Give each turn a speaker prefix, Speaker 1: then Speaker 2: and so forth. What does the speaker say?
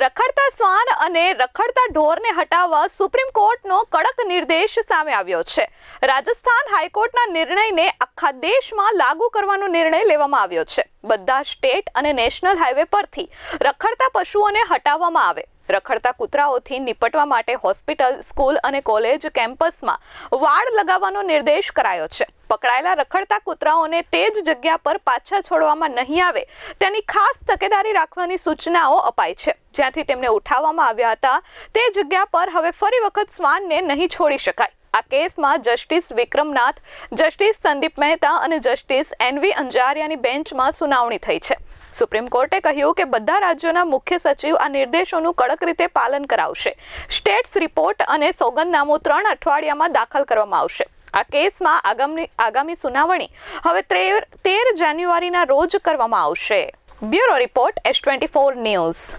Speaker 1: રખડતા શ્વાન અને રખડતા ઢોરને હટાવવા સુપ્રીમ કોર્ટનો કડક નિર્દેશ સામે આવ્યો છે. રાજસ્થાન હાઈકોર્ટના નિર્ણયને આખા દેશમાં લાગુ કરવાનો નિર્ણય લેવામાં આવ્યો છે. બધા સ્ટેટ અને નેશનલ હાઈવે પરથી રખડતા પશુઓને હટાવવામાં આવે. રખડતા કૂતરાઓથી નિપટવા માટે હોસ્પિટલ, સ્કૂલ અને કોલેજ કેમ્પસમાં વાડ લગાવવાનો નિર્દેશ કરાયો છે. પકડાયેલા રખડતા કૂતરાઓને તે જ જગ્યા પર પાછા છોડવામાં નહીં આવે. તેની ખાસ તકેદારી રાખવાની સૂચનાઓ અપાઈ છે. જ્યાંથી તેમને ઉઠાવવામાં આવ્યા હતા. તે જગ્યા પર હવે ફરી વખત શ્વાનને નહીં છોડી શકાય. આ કેસમાં જસ્ટિસ વિક્રમનાથ, જસ્ટિસ સંદીપ મહેતા અને જસ્ટિસ એનવી અંજારિયાની બેન્ચમાં સુનાવણી થઈ છે. સુપ્રીમ કોર્ટે કહ્યું કે બધા રાજ્યોના મુખ્ય સચિવ આ નિર્દેશોનું કડક રીતે પાલન કરાવશે. સ્ટેટ્સ રિપોર્ટ અને સોગંદનામું ત્રણ અઠવાડિયામાં દાખલ કરવામાં આવશે. આ કેસમાં આગામી આગામી સુનાવણી હવે તેર જાન્યુઆરીના રોજ કરવામાં આવશે. Bureau report S twenty four news.